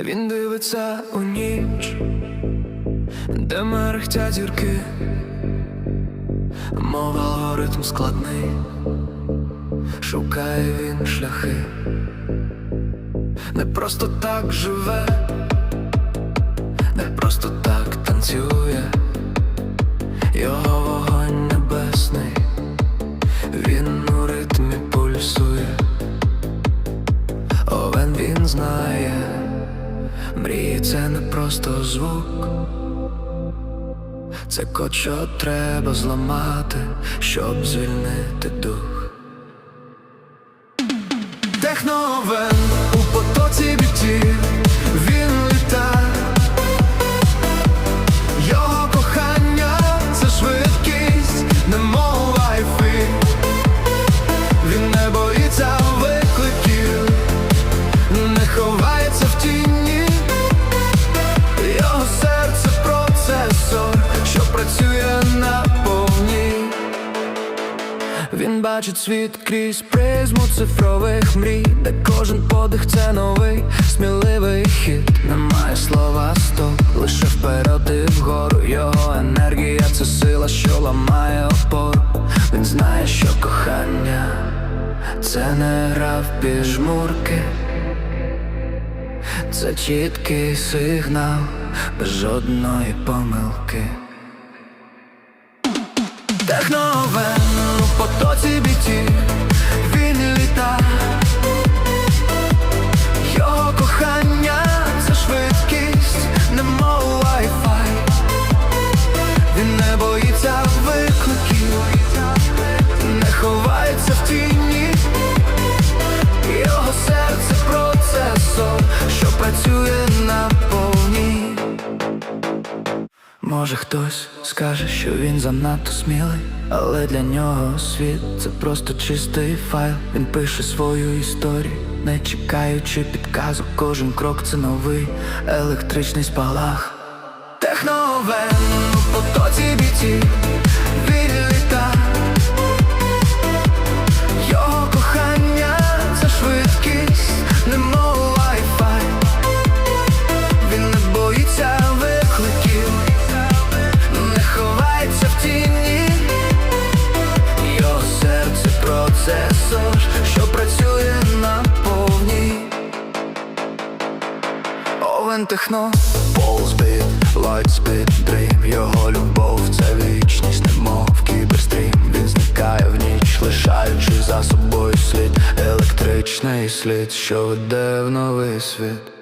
Він дивиться у ніч, де мерехтять зірки, мов алгоритм складний, шукає він шляхи, не просто так живе, не просто так танцює, його вогонь небесний, він у ритмі пульсує. Овен він знає, мрії це не просто звук, це код, що треба зламати, щоб звільнити дух. Техновен Він бачить світ крізь призму цифрових мрій, де кожен подих це новий, сміливий хід. Немає слова стоп, лише вперед і вгору. Його енергія це сила, що ламає опору. Він знає, що кохання це не гра в піжмурки. Це чіткий сигнал без жодної помилки. Техновен у потоці Може хтось скаже, що він занадто смілий, але для нього світ це просто чистий файл. Він пише свою історію, не чекаючи підказок. Кожен крок це новий електричний спалах. Техновен у потоці бітів процесор, що працює на повній. Овен техно. Ползбіт, лайтспід, дрім. Його любов це вічність, немов кіберстрім. Він зникає в ніч, лишаючи за собою слід. Електричний слід, що веде в новий світ